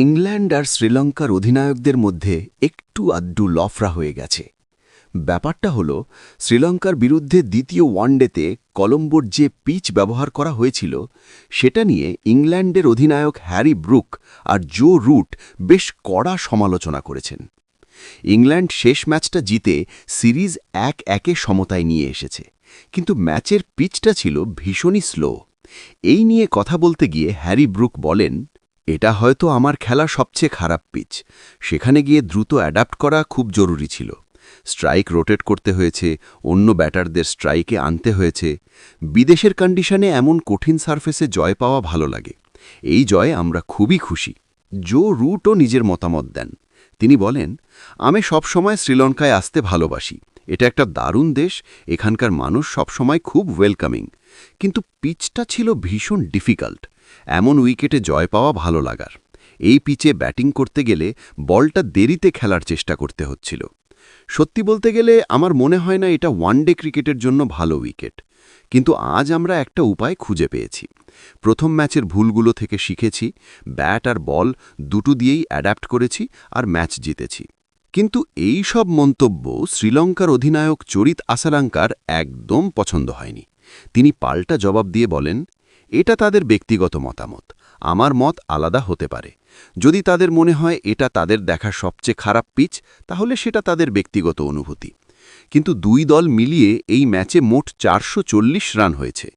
England আর শ্রীলঙ্কার অধিনায়কদের মধ্যে একটু আড্ডু লফরা হয়ে গেছে। ব্যাপারটা হল, শ্রীলঙ্কার বিরুদ্ধে দ্বিতীয় ওয়ানডেতে কলম্বোর যে পিচ ব্যবহার করা হয়েছিল, সেটা নিয়ে ইংল্যান্ডের অধিনায়ক হ্যারি ব্রুক আর জো রুট বেশ কড়া সমালোচনা করেছেন। ইংল্যান্ড শেষ ম্যাচটা জিতে সিরিজ এক একে সমতায় নিয়ে এসেছে, কিন্তু ম্যাচের পিচটা ছিল ভীষণই স্লো। এই নিয়ে কথা বলতে গিয়ে হ্যারি ব্রুক বলেন এটা হয়তো আমার খেলা সবচেয়ে খারাপ পিচ। সেখানে গিয়ে দ্রুত অ্যাডাপ্ট করা খুব জরুরি ছিল। স্ট্রাইক রোটেট করতে হয়েছে, অন্য ব্যাটারদের স্ট্রাইকে আনতে হয়েছে। বিদেশের কন্ডিশনে এমন কঠিন সারফেসে জয় পাওয়া ভালো লাগে। এই জয়ে আমরা খুবই খুশি। জো রুটও নিজের মতামত দেন। তিনি বলেন, আমি সবসময় শ্রীলঙ্কায় আসতে ভালোবাসি। এটা একটা দারুণ দেশ। এখানকার মানুষ সবসময় খুব ওয়েলকামিং। কিন্তু পিচটা ছিল ভীষণ ডিফিকাল্ট। এমন উইকেটে জয় পাওয়া ভালো লাগার। এই পিচে ব্যাটিং করতে গেলে বলটা দেরিতে খেলার চেষ্টা করতে হচ্ছিল। সত্যি বলতে গেলে আমার মনে হয় না এটা ওয়ানডে ক্রিকেটের জন্য ভালো উইকেট। কিন্তু আজ আমরা একটা উপায় খুঁজে পেয়েছি। প্রথম ম্যাচের ভুলগুলো থেকে শিখেছি, ব্যাট আর বল দুটো দিয়েই অ্যাডাপ্ট করেছি আর ম্যাচ জিতেছি। কিন্তু এই সব মন্তব্য শ্রীলঙ্কার অধিনায়ক চরিত আসালাঙ্কার একদম পছন্দ হয়নি। তিনি পাল্টা জবাব দিয়ে বলেন, এটা তাদের ব্যক্তিগত মতামত। আমার মত আলাদা হতে পারে। যদি তাদের মনে হয় এটা তাদের দেখা সবচেয়ে খারাপ পিচ, তাহলে সেটা তাদের ব্যক্তিগত অনুভূতি। কিন্তু দুই দল মিলিয়ে এই ম্যাচে মোট চারশো চল্লিশ রান হয়েছে।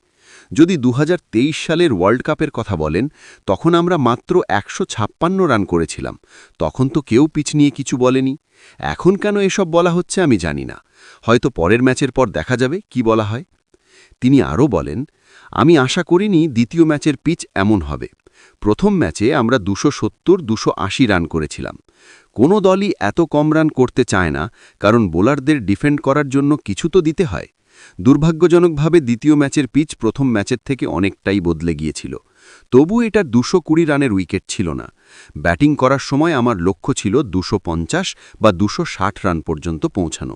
যদি দু হাজার তেইশ সালের ওয়ার্ল্ড কাপের কথা বলেন, তখন আমরা মাত্র একশো ছাপ্পান্ন রান করেছিলাম। তখন তো কেউ পিচ নিয়ে কিছু বলেনি। এখন কেন এসব বলা হচ্ছে আমি জানি না। হয়তো পরের ম্যাচের পর দেখা যাবে কি বলা হয়। তিনি আরও বলেন, আমি আশা করিনি দ্বিতীয় ম্যাচের পিচ এমন হবে। প্রথম ম্যাচে আমরা দুশো সত্তর, দুশো আশি রান করেছিলাম। কোনো দলই এত কম রান করতে চায় না, কারণ বোলারদের ডিফেন্ড করার জন্য কিছু তো দিতে হয়। দুর্ভাগ্যজনকভাবে দ্বিতীয় ম্যাচের পিচ প্রথম ম্যাচের থেকে অনেকটাই বদলে গিয়েছিল। তবু এটা দুশো কুড়ি রানের উইকেট ছিল না। ব্যাটিং করার সময় আমার লক্ষ্য ছিল দুশো বা দুশো রান পর্যন্ত পৌঁছানো।